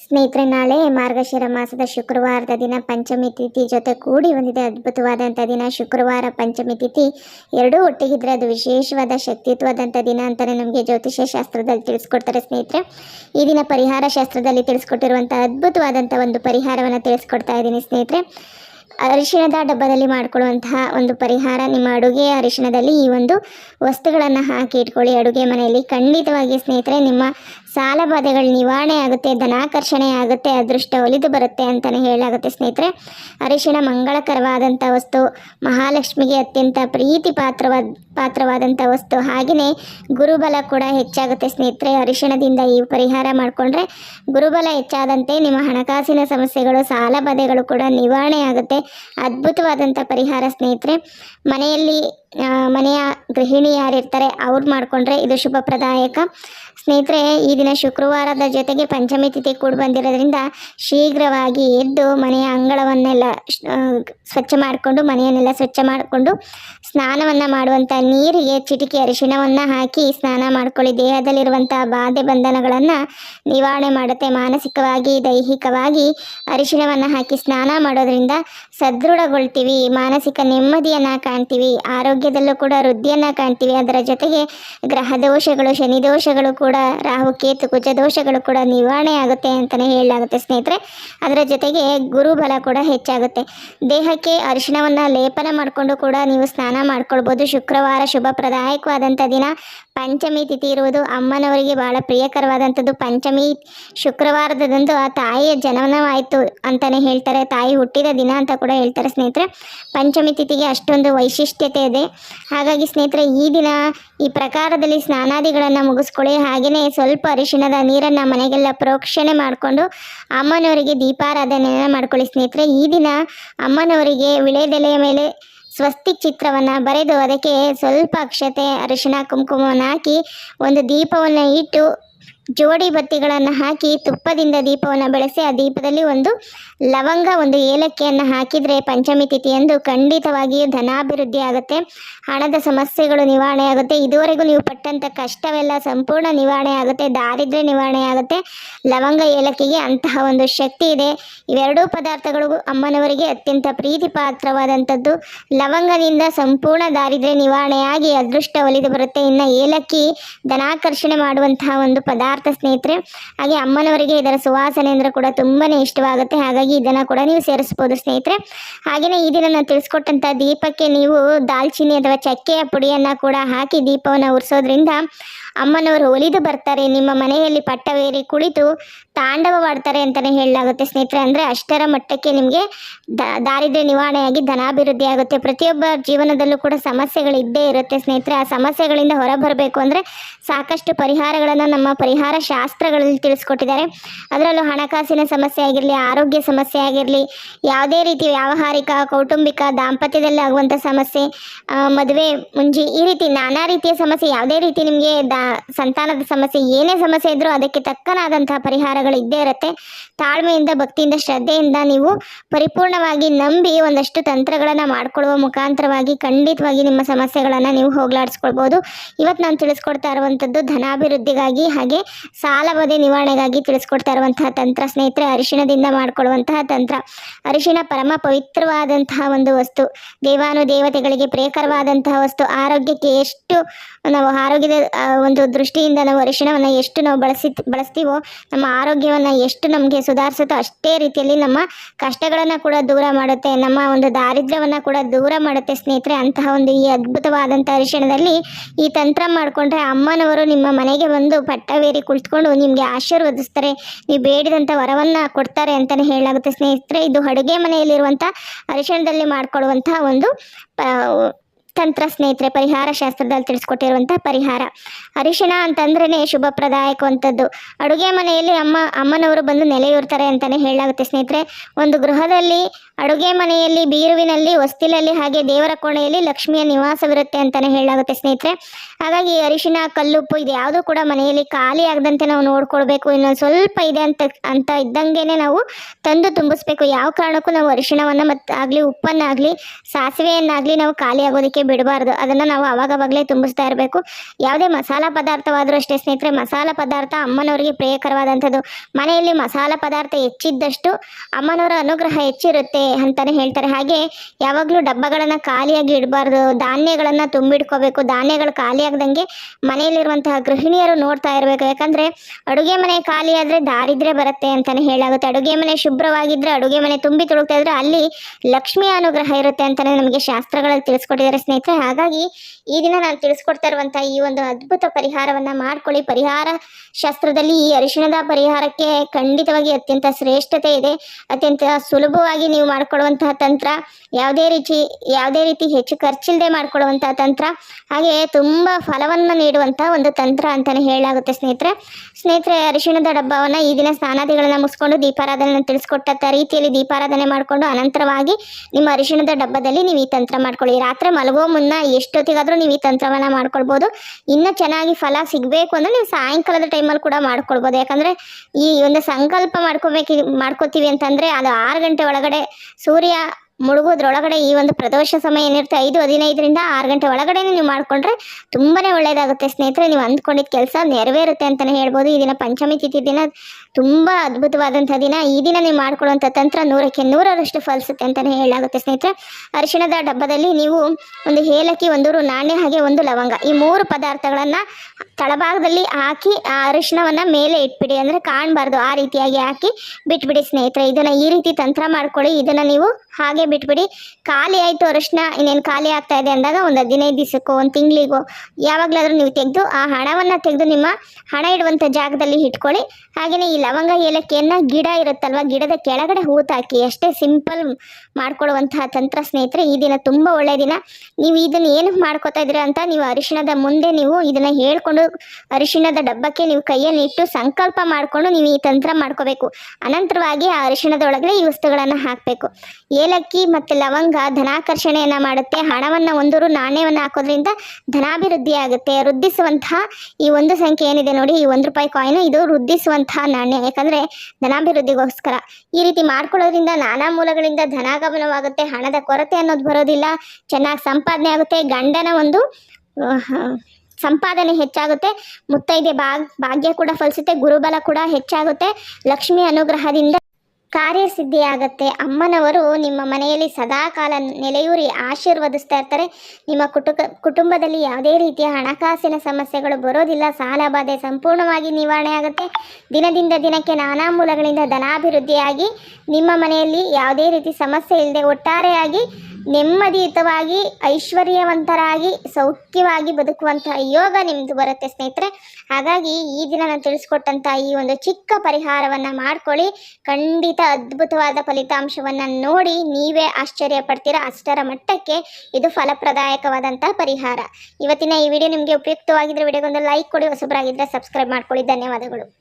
ಸ್ನೇಹಿತರೆ, ನಾಳೆ ಮಾರ್ಗಶಿರ ಮಾಸದ ಶುಕ್ರವಾರದ ದಿನ ಪಂಚಮಿ ತಿಥಿ ಜೊತೆ ಕೂಡಿ ಬಂದಿದೆ. ಅದ್ಭುತವಾದಂಥ ದಿನ. ಶುಕ್ರವಾರ ಪಂಚಮಿ ತಿಥಿ ಎರಡೂ ಒಟ್ಟಿಗಿದ್ರೆ ಅದು ವಿಶೇಷವಾದ ಶಕ್ತಿತ್ವದಂಥ ದಿನ ಅಂತಲೇ ನಮಗೆ ಜ್ಯೋತಿಷ್ಯ ಶಾಸ್ತ್ರದಲ್ಲಿ ತಿಳಿಸ್ಕೊಡ್ತಾರೆ ಸ್ನೇಹಿತರೆ. ಈ ದಿನ ಪರಿಹಾರ ಶಾಸ್ತ್ರದಲ್ಲಿ ತಿಳಿಸ್ಕೊಟ್ಟಿರುವಂಥ ಅದ್ಭುತವಾದಂಥ ಒಂದು ಪರಿಹಾರವನ್ನು ತಿಳಿಸ್ಕೊಡ್ತಾ ಇದ್ದೀನಿ ಸ್ನೇಹಿತರೆ. ಅರಿಶಿಣದ ಡಬ್ಬದಲ್ಲಿ ಮಾಡಿಕೊಳ್ಳುವಂತಹ ಒಂದು ಪರಿಹಾರ ನಿಮ್ಮ ಅಡುಗೆ ಅರಿಶಿಣದಲ್ಲಿ ಈ ಒಂದು ವಸ್ತುಗಳನ್ನು ಹಾಕಿ ಇಟ್ಕೊಳ್ಳಿ. ಅಡುಗೆ ಮನೆಯಲ್ಲಿ ಖಂಡಿತವಾಗಿ ಸ್ನೇಹಿತರೆ, ನಿಮ್ಮ ಸಾಲ ಬಾಧೆಗಳು ನಿವಾರಣೆ ಆಗುತ್ತೆ, ಧನಾಕರ್ಷಣೆ ಆಗುತ್ತೆ, ಅದೃಷ್ಟ ಒಲಿದು ಬರುತ್ತೆ ಅಂತಲೇ ಹೇಳಾಗುತ್ತೆ ಸ್ನೇಹಿತರೆ. ಅರಿಶಿಣ ಮಂಗಳಕರವಾದಂಥ ವಸ್ತು, ಮಹಾಲಕ್ಷ್ಮಿಗೆ ಅತ್ಯಂತ ಪ್ರೀತಿ ಪಾತ್ರವಾದ ಪಾತ್ರವಾದಂಥ ವಸ್ತು. ಹಾಗೆಯೇ ಗುರುಬಲ ಕೂಡ ಹೆಚ್ಚಾಗುತ್ತೆ ಸ್ನೇಹಿತರೆ. ಅರಿಶಿಣದಿಂದ ಈ ಪರಿಹಾರ ಮಾಡಿಕೊಂಡ್ರೆ ಗುರುಬಲ ಹೆಚ್ಚಾದಂತೆ ನಿಮ್ಮ ಹಣಕಾಸಿನ ಸಮಸ್ಯೆಗಳು, ಸಾಲ ಬಾಧೆಗಳು ಕೂಡ ನಿವಾರಣೆ ಆಗುತ್ತೆ. ಅದ್ಭುತವಾದಂಥ ಪರಿಹಾರ ಸ್ನೇಹಿತರೆ. ಮನೆಯಲ್ಲಿ ಮನೆಯ ಗೃಹಿಣಿ ಯಾರಿರ್ತಾರೆ ಅವ್ರು ಮಾಡಿಕೊಂಡ್ರೆ ಇದು ಶುಭಪ್ರದಾಯಕ ಸ್ನೇಹಿತರೆ, ಈ ದಿನ ಶುಕ್ರವಾರದ ಜೊತೆಗೆ ಪಂಚಮಿ ತಿಥಿ ಕೂಡ ಬಂದಿರೋದ್ರಿಂದ ಶೀಘ್ರವಾಗಿ ಎದ್ದು ಮನೆಯ ಅಂಗಳವನ್ನೆಲ್ಲ ಸ್ವಚ್ಛ ಮಾಡಿಕೊಂಡು, ಮನೆಯನ್ನೆಲ್ಲ ಸ್ವಚ್ಛ ಮಾಡಿಕೊಂಡು ಸ್ನಾನವನ್ನು ಮಾಡುವಂಥ ನೀರಿಗೆ ಚಿಟಿಕೆ ಅರಿಶಿಣವನ್ನು ಹಾಕಿ ಸ್ನಾನ ಮಾಡಿಕೊಳ್ಳಿ. ದೇಹದಲ್ಲಿರುವಂಥ ಬಾಧೆ ಬಂಧನಗಳನ್ನು ನಿವಾರಣೆ ಮಾಡುತ್ತೆ. ಮಾನಸಿಕವಾಗಿ, ದೈಹಿಕವಾಗಿ ಅರಿಶಿಣವನ್ನು ಹಾಕಿ ಸ್ನಾನ ಮಾಡೋದ್ರಿಂದ ಸದೃಢಗೊಳ್ತೀವಿ. ಮಾನಸಿಕ ನೆಮ್ಮದಿಯನ್ನು ಕಾಣ್ತೀವಿ. ಆರೋಗ್ಯದಲ್ಲೂ ಕೂಡ ವೃದ್ಧಿಯನ್ನು ಕಾಣ್ತೀವಿ. ಅದರ ಜೊತೆಗೆ ಗ್ರಹ ದೋಷಗಳು, ಶನಿ ದೋಷಗಳು ಕೂಡ, ರಾಹು, ಕೇತು, ಕುಜ ದೋಷಗಳು ಕೂಡ ನಿವಾರಣೆ ಆಗುತ್ತೆ ಅಂತಲೇ ಹೇಳಲಾಗುತ್ತೆ ಸ್ನೇಹಿತರೆ. ಅದರ ಜೊತೆಗೆ ಗುರುಬಲ ಕೂಡ ಹೆಚ್ಚಾಗುತ್ತೆ. ದೇಹಕ್ಕೆ ಅರಿಶಿಣವನ್ನು ಲೇಪನ ಮಾಡಿಕೊಂಡು ಕೂಡ ನೀವು ಸ್ನಾನ ಮಾಡ್ಕೊಳ್ಬೋದು. ಶುಕ್ರವಾರ ಶುಭಪ್ರದಾಯಕವಾದಂಥ ದಿನ. ಪಂಚಮಿ ತಿಥಿ ಇರುವುದು ಅಮ್ಮನವರಿಗೆ ಬಹಳ ಪ್ರಿಯಕರವಾದಂಥದ್ದು. ಪಂಚಮಿ ಶುಕ್ರವಾರದಂದು ಆ ತಾಯಿಯ ಜನನವಾಯಿತು ಅಂತಲೇ ಹೇಳ್ತಾರೆ. ತಾಯಿ ಹುಟ್ಟಿದ ದಿನ ಅಂತ ಕೂಡ ಹೇಳ್ತಾರೆ ಸ್ನೇಹಿತರೆ. ಪಂಚಮಿ ತಿಥಿಗೆ ಅಷ್ಟೊಂದು ವೈಶಿಷ್ಟ್ಯತೆ ಇದೆ. ಹಾಗಾಗಿ ಸ್ನೇಹಿತರೆ, ಈ ದಿನ ಈ ಪ್ರಕಾರದಲ್ಲಿ ಸ್ನಾನಾದಿಗಳನ್ನು ಮುಗಿಸ್ಕೊಳ್ಳಿ. ಹಾಗೆಯೇ ಸ್ವಲ್ಪ ಅರಿಶಿಣದ ನೀರನ್ನು ಮನೆಗೆಲ್ಲ ಪ್ರೋಕ್ಷಣೆ ಮಾಡಿಕೊಂಡು ಅಮ್ಮನವರಿಗೆ ದೀಪಾರಾಧನೆಯನ್ನು ಮಾಡ್ಕೊಳ್ಳಿ ಸ್ನೇಹಿತರೆ. ಈ ದಿನ ಅಮ್ಮನವರಿಗೆ ವಿಳೆದೆಲೆಯ ಮೇಲೆ ಸ್ವಸ್ತಿಕ್ ಚಿತ್ರವನ್ನು ಬರೆದು ಅದಕ್ಕೆ ಸ್ವಲ್ಪ ಅಕ್ಷತೆ ಅರಿಶಿಣ ಕುಂಕುಮವನ್ನು ಹಾಕಿ ಒಂದು ದೀಪವನ್ನು ಇಟ್ಟು ಜೋಡಿ ಬತ್ತಿಗಳನ್ನು ಹಾಕಿ ತುಪ್ಪದಿಂದ ದೀಪವನ್ನು ಬೆಳೆಸಿ ಆ ದೀಪದಲ್ಲಿ ಒಂದು ಲವಂಗ, ಒಂದು ಏಲಕ್ಕಿಯನ್ನು ಹಾಕಿದರೆ ಪಂಚಮಿ ತಿಥಿಯಂದು ಖಂಡಿತವಾಗಿಯೂ ಧನಾಭಿವೃದ್ಧಿ ಆಗುತ್ತೆ. ಹಣದ ಸಮಸ್ಯೆಗಳು ನಿವಾರಣೆ ಆಗುತ್ತೆ. ಇದುವರೆಗೂ ನೀವು ಪಟ್ಟಂಥ ಕಷ್ಟವೆಲ್ಲ ಸಂಪೂರ್ಣ ನಿವಾರಣೆ ಆಗುತ್ತೆ. ದಾರಿದ್ರ್ಯ ನಿವಾರಣೆ ಆಗುತ್ತೆ. ಲವಂಗ, ಏಲಕ್ಕಿಗೆ ಅಂತಹ ಒಂದು ಶಕ್ತಿ ಇದೆ. ಇವೆರಡೂ ಪದಾರ್ಥಗಳು ಅಮ್ಮನವರಿಗೆ ಅತ್ಯಂತ ಪ್ರೀತಿ ಪಾತ್ರವಾದಂಥದ್ದು ಲವಂಗದಿಂದ ಸಂಪೂರ್ಣ ದಾರಿದ್ರ್ಯ ನಿವಾರಣೆಯಾಗಿ ಅದೃಷ್ಟ ಒಲಿದು ಬರುತ್ತೆ. ಇನ್ನು ಏಲಕ್ಕಿ ಧನಾಕರ್ಷಣೆ ಮಾಡುವಂತಹ ಒಂದು ಪದಾರ್ಥ ಸ್ನೇಹಿತರೆ, ಹಾಗೆ ಅಮ್ಮನವರಿಗೆ ಇದರ ಸುವಾಸನೆ ಅಂದರೆ ಕೂಡ ತುಂಬಾ ಇಷ್ಟವಾಗುತ್ತೆ. ಹಾಗಾಗಿ ಇದನ್ನು ಕೂಡ ನೀವು ಸೇರಿಸ್ಬೋದು ಸ್ನೇಹಿತರೆ. ಹಾಗೆಯೇ ಈ ದಿನ ನಾನು ತಿಳಿಸ್ಕೊಟ್ಟಂಥ ದೀಪಕ್ಕೆ ನೀವು ದಾಲ್ಚಿನ್ನಿ ಅಥವಾ ಚಕ್ಕೆಯ ಪುಡಿಯನ್ನು ಕೂಡ ಹಾಕಿ ದೀಪವನ್ನು ಉರಿಸೋದ್ರಿಂದ ಅಮ್ಮನವರು ಒಲಿದು ಬರ್ತಾರೆ. ನಿಮ್ಮ ಮನೆಯಲ್ಲಿ ಪಟ್ಟವೇರಿ ಕುಳಿತು ತಾಂಡವವಾಡ್ತಾರೆ ಅಂತಲೇ ಹೇಳಲಾಗುತ್ತೆ ಸ್ನೇಹಿತರೆ. ಅಂದರೆ ಅಷ್ಟರ ಮಟ್ಟಕ್ಕೆ ನಿಮಗೆ ದಾರಿದ್ರ್ಯ ನಿವಾರಣೆಯಾಗಿ ಧನಾಭಿವೃದ್ಧಿ ಆಗುತ್ತೆ. ಪ್ರತಿಯೊಬ್ಬ ಜೀವನದಲ್ಲೂ ಕೂಡ ಸಮಸ್ಯೆಗಳು ಇದ್ದೇ ಇರುತ್ತೆ ಸ್ನೇಹಿತರೆ. ಆ ಸಮಸ್ಯೆಗಳಿಂದ ಹೊರಬರಬೇಕು ಅಂದರೆ ಸಾಕಷ್ಟು ಪರಿಹಾರಗಳನ್ನು ನಮ್ಮ ಪರಿಹಾರ ಶಾಸ್ತ್ರಗಳಲ್ಲಿ ತಿಳಿಸ್ಕೊಟ್ಟಿದ್ದಾರೆ. ಅದರಲ್ಲೂ ಹಣಕಾಸಿನ ಸಮಸ್ಯೆ ಆಗಿರಲಿ, ಆರೋಗ್ಯ ಸಮಸ್ಯೆ ಆಗಿರಲಿ, ಯಾವುದೇ ರೀತಿ ವ್ಯಾವಹಾರಿಕ, ಕೌಟುಂಬಿಕ, ದಾಂಪತ್ಯದಲ್ಲಿ ಆಗುವಂಥ ಸಮಸ್ಯೆ ಮದುವೆ ಮುಂಜಿ ಈ ರೀತಿ ನಾನಾ ರೀತಿಯ ಸಮಸ್ಯೆ, ಯಾವುದೇ ರೀತಿ ನಿಮಗೆ ದಾ, ಸಂತಾನದ ಸಮಸ್ಯೆ, ಏನೇ ಸಮಸ್ಯೆ ಇದ್ರೂ ಅದಕ್ಕೆ ತಕ್ಕನಾದಂತಹ ಪರಿಹಾರಗಳು ಇದ್ದೇ ಇರುತ್ತೆ. ತಾಳ್ಮೆಯಿಂದ, ಭಕ್ತಿಯಿಂದ, ಶ್ರದ್ಧೆಯಿಂದ ನೀವು ಪರಿಪೂರ್ಣವಾಗಿ ನಂಬಿ ಒಂದಷ್ಟು ತಂತ್ರಗಳನ್ನು ಮಾಡಿಕೊಳ್ಳುವ ಮುಖಾಂತರವಾಗಿ ಖಂಡಿತವಾಗಿ ನಿಮ್ಮ ಸಮಸ್ಯೆಗಳನ್ನು ನೀವು ಹೋಗಲಾಡಿಸ್ಕೊಳ್ಬೋದು. ಇವತ್ತು ನಾನು ತಿಳಿಸ್ಕೊಡ್ತಾ ಇರುವಂಥದ್ದು ಧನಾಭಿವೃದ್ಧಿಗಾಗಿ ಹಾಗೆ ಸಾಲ ಬಾಧೆ ನಿವಾರಣೆಗಾಗಿ ತಿಳಿಸ್ಕೊಡ್ತಾ ಇರುವಂತಹ ತಂತ್ರ ಸ್ನೇಹಿತರೆ, ಅರಿಶಿಣದಿಂದ ಮಾಡ್ಕೊಳ್ಳುವಂತಹ ತಂತ್ರ. ಅರಿಶಿಣ ಪರಮ ಪವಿತ್ರವಾದಂತಹ ಒಂದು ವಸ್ತು. ದೇವಾನು ದೇವತೆಗಳಿಗೆ ಪ್ರಿಯಕರವಾದಂತಹ ವಸ್ತು. ಆರೋಗ್ಯಕ್ಕೆ ಎಷ್ಟು ನಾವು ಆರೋಗ್ಯದ ಒಂದು ದೃಷ್ಟಿಯಿಂದ ನಾವು ಅರಿಶಿಣವನ್ನು ಎಷ್ಟು ನಾವು ಬಳಸಿ ಬಳಸ್ತೀವೋ, ನಮ್ಮ ಆರೋಗ್ಯವನ್ನು ಎಷ್ಟು ನಮಗೆ ಸುಧಾರಿಸುತ್ತೋ ಅಷ್ಟೇ ರೀತಿಯಲ್ಲಿ ನಮ್ಮ ಕಷ್ಟಗಳನ್ನು ಕೂಡ ದೂರ ಮಾಡುತ್ತೆ. ನಮ್ಮ ಒಂದು ದಾರಿದ್ರ್ಯವನ್ನು ಕೂಡ ದೂರ ಮಾಡುತ್ತೆ ಸ್ನೇಹಿತರೆ. ಅಂತಹ ಒಂದು ಈ ಅದ್ಭುತವಾದಂಥ ಅರಿಶಿಣದಲ್ಲಿ ಈ ತಂತ್ರ ಮಾಡಿಕೊಂಡ್ರೆ ಅಮ್ಮನವರು ನಿಮ್ಮ ಮನೆಗೆ ಬಂದು ಪಟ್ಟವೇರಿ ಕುಳಿತುಕೊಂಡು ನಿಮಗೆ ಆಶೀರ್ವದಿಸ್ತಾರೆ. ನೀವು ಬೇಡಿದಂಥ ವರವನ್ನು ಕೊಡ್ತಾರೆ ಅಂತಲೇ ಹೇಳಲಾಗುತ್ತೆ ಸ್ನೇಹಿತರೆ. ಇದು ಅಡುಗೆ ಮನೆಯಲ್ಲಿರುವಂಥ ಅರಿಶಿಣದಲ್ಲಿ ಮಾಡಿಕೊಡುವಂತಹ ಒಂದು ತಂತ್ರ ಸ್ನೇಹಿತರೆ, ಪರಿಹಾರ ಶಾಸ್ತ್ರದಲ್ಲಿ ತಿಳಿಸ್ಕೊಟ್ಟಿರುವಂಥ ಪರಿಹಾರ. ಅರಿಶಿಣ ಅಂತಂದ್ರೇ ಶುಭಪ್ರದಾಯಕವಂಥದ್ದು ಅಡುಗೆ ಮನೆಯಲ್ಲಿ ಅಮ್ಮ, ಅಮ್ಮನವರು ಬಂದು ನೆಲೆಯೂರ್ತಾರೆ ಅಂತಲೇ ಹೇಳಲಾಗುತ್ತೆ ಸ್ನೇಹಿತರೆ. ಒಂದು ಗೃಹದಲ್ಲಿ ಅಡುಗೆ ಮನೆಯಲ್ಲಿ, ಬೀರುವಿನಲ್ಲಿ, ಹೊಸ್ತಿಲಲ್ಲಿ, ಹಾಗೆ ದೇವರ ಕೋಣೆಯಲ್ಲಿ ಲಕ್ಷ್ಮಿಯ ನಿವಾಸವಿರುತ್ತೆ ಅಂತಲೇ ಹೇಳಲಾಗುತ್ತೆ ಸ್ನೇಹಿತರೆ. ಹಾಗಾಗಿ ಅರಿಶಿಣ ಕಲ್ಲುಪ್ಪು ಇದು ಯಾವುದು ಕೂಡ ಮನೆಯಲ್ಲಿ ಖಾಲಿ ಆಗದಂತೆ ನಾವು ನೋಡ್ಕೊಳ್ಬೇಕು. ಇನ್ನೊಂದು ಸ್ವಲ್ಪ ಇದೆ ಅಂತ ಅಂತ ಇದ್ದಂಗೆನೆ ನಾವು ತಂದು ತುಂಬಿಸ್ಬೇಕು. ಯಾವ ಕಾರಣಕ್ಕೂ ನಾವು ಅರಿಶಿಣವನ್ನು ಮತ್ತು ಆಗಲಿ, ಉಪ್ಪನ್ನಾಗಲಿ, ಸಾಸಿವೆಯನ್ನಾಗಲಿ ನಾವು ಖಾಲಿ ಆಗೋದಕ್ಕೆ ಬಿಡಬಾರ್ದು. ಅದನ್ನು ನಾವು ಅವಾಗವಾಗಲೇ ತುಂಬಿಸ್ತಾ ಇರಬೇಕು. ಯಾವುದೇ ಮಸಾಲ ಪದಾರ್ಥವಾದರೂ ಅಷ್ಟೇ ಸ್ನೇಹಿತರೆ, ಮಸಾಲ ಪದಾರ್ಥ ಅಮ್ಮನವರಿಗೆ ಪ್ರಿಯಕರವಾದಂಥದ್ದು. ಮನೆಯಲ್ಲಿ ಮಸಾಲ ಪದಾರ್ಥ ಹೆಚ್ಚಿದ್ದಷ್ಟು ಅಮ್ಮನವರ ಅನುಗ್ರಹ ಹೆಚ್ಚಿರುತ್ತೆ ಅಂತಲೇ ಹೇಳ್ತಾರೆ. ಹಾಗೆ ಯಾವಾಗಲೂ ಡಬ್ಬಗಳನ್ನು ಖಾಲಿಯಾಗಿ ಇಡಬಾರ್ದು, ಧಾನ್ಯಗಳನ್ನು ತುಂಬಿಡ್ಕೋಬೇಕು ಧಾನ್ಯಗಳು ಖಾಲಿ ಆಗ್ದಂಗೆ ಮನೆಯಲ್ಲಿರುವಂತಹ ಗೃಹಿಣಿಯರು ನೋಡ್ತಾ ಇರಬೇಕು. ಯಾಕಂದರೆ ಅಡುಗೆ ಮನೆ ಖಾಲಿ ಆದರೆ ದಾರಿದ್ರ್ಯ ಬರುತ್ತೆ ಅಂತಲೇ ಹೇಳಾಗುತ್ತೆ ಅಡುಗೆ ಮನೆ ಶುಭ್ರವಾಗಿದ್ದರೆ ಅಡುಗೆ ಮನೆ ತುಂಬಿ ತುಳುಕ್ತಾ ಇದ್ರೆ ಅಲ್ಲಿ ಲಕ್ಷ್ಮಿ ಅನುಗ್ರಹ ಇರುತ್ತೆ ಅಂತಲೇ ನಮಗೆ ಶಾಸ್ತ್ರಗಳಲ್ಲಿ ತಿಳಿಸ್ಕೊಟ್ಟಿದ್ದಾರೆ ಸ್ನೇಹಿತರೆ, ಹಾಗಾಗಿ ಈ ದಿನ ನಾನು ತಿಳಿಸ್ಕೊಡ್ತಾ ಇರುವಂತಹ ಈ ಒಂದು ಅದ್ಭುತ ಪರಿಹಾರವನ್ನ ಮಾಡ್ಕೊಳ್ಳಿ. ಪರಿಹಾರ ಶಾಸ್ತ್ರದಲ್ಲಿ ಈ ಅರಿಶಿಣದ ಪರಿಹಾರಕ್ಕೆ ಖಂಡಿತವಾಗಿ ಅತ್ಯಂತ ಶ್ರೇಷ್ಠತೆ ಇದೆ. ಅತ್ಯಂತ ಸುಲಭವಾಗಿ ನೀವು ಮಾಡ್ಕೊಳ್ಳುವಂತಹ ತಂತ್ರ, ಯಾವುದೇ ರೀತಿ ಯಾವುದೇ ರೀತಿ ಹೆಚ್ಚು ಖರ್ಚಿಲ್ಲದೆ ಮಾಡ್ಕೊಳ್ಳುವಂತಹ ತಂತ್ರ ಹಾಗೆ ತುಂಬಾ ಫಲವನ್ನ ನೀಡುವಂತಹ ಒಂದು ತಂತ್ರ ಅಂತಾನೆ ಹೇಳಲಾಗುತ್ತೆ ಸ್ನೇಹಿತರೆ. ಸ್ನೇಹಿತರೆ, ಅರಿಶಿಣದ ಡಬ್ಬವನ್ನ ಈ ದಿನ ಸ್ನಾನಾದಿಗಳನ್ನ ಮುಗಿಸ್ಕೊಂಡು ದೀಪಾರಾಧನೆ ತಿಳಿಸ್ಕೊಟ್ಟ ರೀತಿಯಲ್ಲಿ ದೀಪಾರಾಧನೆ ಮಾಡಿಕೊಂಡು ಅನಂತರವಾಗಿ ನಿಮ್ಮ ಅರಿಶಿಣದ ಡಬ್ಬದಲ್ಲಿ ನೀವು ಈ ತಂತ್ರ ಮಾಡ್ಕೊಳ್ಳಿ. ರಾತ್ರಿ ಮಲಗೋ ಮುನ್ನ ಎಷ್ಟೊತ್ತಿಗಾದರೂ ನೀವು ಈ ತಂತ್ರವನ್ನು ಮಾಡ್ಕೊಳ್ಬೋದು. ಇನ್ನೂ ಚೆನ್ನಾಗಿ ಫಲ ಸಿಗಬೇಕು ಅಂದರೆ ನೀವು ಸಾಯಂಕಾಲದ ಟೈಮಲ್ಲಿ ಕೂಡ ಮಾಡ್ಕೊಳ್ಬೋದು. ಯಾಕಂದರೆ ಈ ಒಂದು ಸಂಕಲ್ಪ ಮಾಡ್ಕೋಬೇಕು, ಮಾಡ್ಕೋತೀವಿ ಅಂತಂದರೆ ಅದು ಆರು ಗಂಟೆ ಒಳಗಡೆ ಸೂರ್ಯ ಮುಳುಗೋದ್ರೊಳಗಡೆ ಈ ಒಂದು ಪ್ರದೋಷ ಸಮಯ ಏನಿರುತ್ತೆ, ಐದು, ಹದಿನೈದರಿಂದ ಆರು ಗಂಟೆ ಒಳಗಡೆ ನೀವು ಮಾಡಿಕೊಂಡ್ರೆ ತುಂಬಾ ಒಳ್ಳೆಯದಾಗುತ್ತೆ ಸ್ನೇಹಿತರೆ, ನೀವು ಅಂದ್ಕೊಂಡಿದ್ದ ಕೆಲಸ ನೆರವೇರುತ್ತೆ ಅಂತಲೇ ಹೇಳ್ಬೋದು. ಈ ದಿನ ಪಂಚಮಿ ತಿಥಿ ದಿನ ತುಂಬ ಅದ್ಭುತವಾದಂಥ ದಿನ. ಈ ದಿನ ನೀವು ಮಾಡ್ಕೊಳ್ಳುವಂಥ ತಂತ್ರ ನೂರಕ್ಕೆ ನೂರರಷ್ಟು ಫಲಿಸುತ್ತೆ ಅಂತಲೇ ಹೇಳಲಾಗುತ್ತೆ. ಸ್ನೇಹಿತರೆ, ಅರಿಶಿಣದ ಡಬ್ಬದಲ್ಲಿ ನೀವು ಒಂದು ಏಲಕ್ಕಿ ಒಂದೂರು ನಾಣ್ಯ, ಹಾಗೆ ಒಂದು ಲವಂಗ ಈ ಮೂರು ಪದಾರ್ಥಗಳನ್ನು ತಳಭಾಗದಲ್ಲಿ ಹಾಕಿ ಆ ಅರಿಶಿಣವನ್ನು ಮೇಲೆ ಇಟ್ಬಿಡಿ. ಅಂದರೆ ಕಾಣಬಾರ್ದು, ಆ ರೀತಿಯಾಗಿ ಹಾಕಿ ಬಿಟ್ಬಿಡಿ ಸ್ನೇಹಿತರೆ. ಇದನ್ನು ಈ ರೀತಿ ತಂತ್ರ ಮಾಡ್ಕೊಳ್ಳಿ. ಇದನ್ನು ನೀವು ಹಾಗೆ ಬಿಟ್ಬಿಡಿ. ಖಾಲಿ ಆಯಿತು ಅರಿಶಿನ ಇನ್ನೇನು ಖಾಲಿ ಆಗ್ತಾ ಇದೆ ಅಂದಾಗ ಒಂದು ಹದಿನೈದು ದಿವಸಕ್ಕೋ, ಒಂದು ತಿಂಗಳಿಗೋ, ಯಾವಾಗಲಾದರೂ ನೀವು ತೆಗೆದು ಆ ಹಣವನ್ನು ತೆಗೆದು ನಿಮ್ಮ ಹಣ ಇಡುವಂಥ ಜಾಗದಲ್ಲಿ ಇಟ್ಕೊಳ್ಳಿ. ಹಾಗೆಯೇ ಈ ಲವಂಗ ಏಲಕ್ಕಿಯನ್ನು ಗಿಡ ಇರುತ್ತಲ್ವ, ಗಿಡದ ಕೆಳಗಡೆ ಹೂತಾಕಿ ಅಷ್ಟೇ ಸಿಂಪಲ್ ಮಾಡ್ಕೊಳ್ಳುವಂತಹ ತಂತ್ರ ಸ್ನೇಹಿತರೆ, ಈ ದಿನ ತುಂಬ ಒಳ್ಳೆಯ ದಿನ. ನೀವು ಇದನ್ನು ಏನು ಮಾಡ್ಕೋತಾ ಇದ್ದೀರಾ ಅಂತ ನೀವು ಅರಿಶಿಣದ ಮುಂದೆ ನೀವು ಇದನ್ನು ಹೇಳ್ಕೊಂಡು, ಅರಿಶಿಣದ ಡಬ್ಬಕ್ಕೆ ನೀವು ಕೈಯಲ್ಲಿ ಇಟ್ಟು ಸಂಕಲ್ಪ ಮಾಡಿಕೊಂಡು ನೀವು ಈ ತಂತ್ರ ಮಾಡ್ಕೋಬೇಕು. ಅನಂತರವಾಗಿ ಆ ಅರಿಶಿಣದೊಳಗಡೆ ಈ ವಸ್ತುಗಳನ್ನು ಹಾಕಬೇಕು. ಏಲಕ್ಕಿ ಮತ್ತು ಲವಂಗ ಧನಾಕರ್ಷಣೆಯನ್ನು ಮಾಡುತ್ತೆ. ಹಣವನ್ನು ಒಂದೂರು ನಾಣ್ಯವನ್ನು ಹಾಕೋದ್ರಿಂದ ಧನಾಭಿವೃದ್ಧಿ ಆಗುತ್ತೆ. ವೃದ್ಧಿಸುವಂತಹ ಈ ಒಂದು ಸಂಖ್ಯೆ ಏನಿದೆ ನೋಡಿ, ಈ ಒಂದು ರೂಪಾಯಿ ಕಾಯಿನ್ ಇದು ವೃದ್ಧಿಸುವಂತಹ ನಾಣ್ಯ. ಯಾಕಂದರೆ ಧನಾಭಿವೃದ್ಧಿಗೋಸ್ಕರ ಈ ರೀತಿ ಮಾಡ್ಕೊಳ್ಳೋದ್ರಿಂದ ನಾನಾ ಮೂಲಗಳಿಂದ ಧನಾಗಮನವಾಗುತ್ತೆ, ಹಣದ ಕೊರತೆ ಅನ್ನೋದು ಬರೋದಿಲ್ಲ, ಚೆನ್ನಾಗಿ ಸಂಪಾದನೆ ಆಗುತ್ತೆ, ಗಂಡನ ಒಂದು ಸಂಪಾದನೆ ಹೆಚ್ಚಾಗುತ್ತೆ, ಮುತ್ತೈದೆ ಭಾಗ್, ಭಾಗ್ಯ ಕೂಡ ಫಲಿಸುತ್ತೆ, ಗುರುಬಲ ಕೂಡ ಹೆಚ್ಚಾಗುತ್ತೆ, ಲಕ್ಷ್ಮಿ ಅನುಗ್ರಹದಿಂದ ಕಾರ್ಯಸಿದ್ಧಿಯಾಗತ್ತೆ. ಅಮ್ಮನವರು ನಿಮ್ಮ ಮನೆಯಲ್ಲಿ ಸದಾಕಾಲ ನೆಲೆಯೂರಿ ಆಶೀರ್ವದಿಸ್ತಾ ಇರ್ತಾರೆ ನಿಮ್ಮ ಕುಟುಕ, ಕುಟುಂಬದಲ್ಲಿ ಯಾವುದೇ ರೀತಿಯ ಹಣಕಾಸಿನ ಸಮಸ್ಯೆಗಳು ಬರೋದಿಲ್ಲ. ಸಾಲ ಬಾಧೆ ಸಂಪೂರ್ಣವಾಗಿ ನಿವಾರಣೆ ಆಗುತ್ತೆ. ದಿನದಿಂದ ದಿನಕ್ಕೆ ನಾನಾ ಮೂಲಗಳಿಂದ ಧನಾಭಿವೃದ್ಧಿಯಾಗಿ ನಿಮ್ಮ ಮನೆಯಲ್ಲಿ ಯಾವುದೇ ರೀತಿ ಸಮಸ್ಯೆ ಇಲ್ಲದೆ ಒಟ್ಟಾರೆಯಾಗಿ ನೆಮ್ಮದಿಯುತವಾಗಿ, ಐಶ್ವರ್ಯವಂತರಾಗಿ, ಸೌಖ್ಯವಾಗಿ ಬದುಕುವಂತಹ ಯೋಗ ನಿಮ್ಮದು ಬರುತ್ತೆ ಸ್ನೇಹಿತರೆ. ಹಾಗಾಗಿ ಈ ದಿನ ನಾನು ತಿಳಿಸ್ಕೊಟ್ಟಂತಹ ಈ ಒಂದು ಚಿಕ್ಕ ಪರಿಹಾರವನ್ನು ಮಾಡ್ಕೊಳ್ಳಿ. ಖಂಡಿತ ಅದ್ಭುತವಾದ ಫಲಿತಾಂಶವನ್ನು ನೋಡಿ ನೀವೇ ಆಶ್ಚರ್ಯ ಪಡ್ತೀರಾ? ಅಷ್ಟರ ಮಟ್ಟಕ್ಕೆ ಇದು ಫಲಪ್ರದಾಯಕವಾದಂತಹ ಪರಿಹಾರ. ಇವತ್ತಿನ ಈ ವಿಡಿಯೋ ನಿಮಗೆ ಉಪಯುಕ್ತವಾಗಿದ್ದರೆ ವಿಡಿಯೋಗೊಂದು ಲೈಕ್ ಕೊಡಿ ಹೊಸಬರಾಗಿದ್ದರೆ ಸಬ್ಸ್ಕ್ರೈಬ್ ಮಾಡ್ಕೊಳ್ಳಿ. ಧನ್ಯವಾದಗಳು.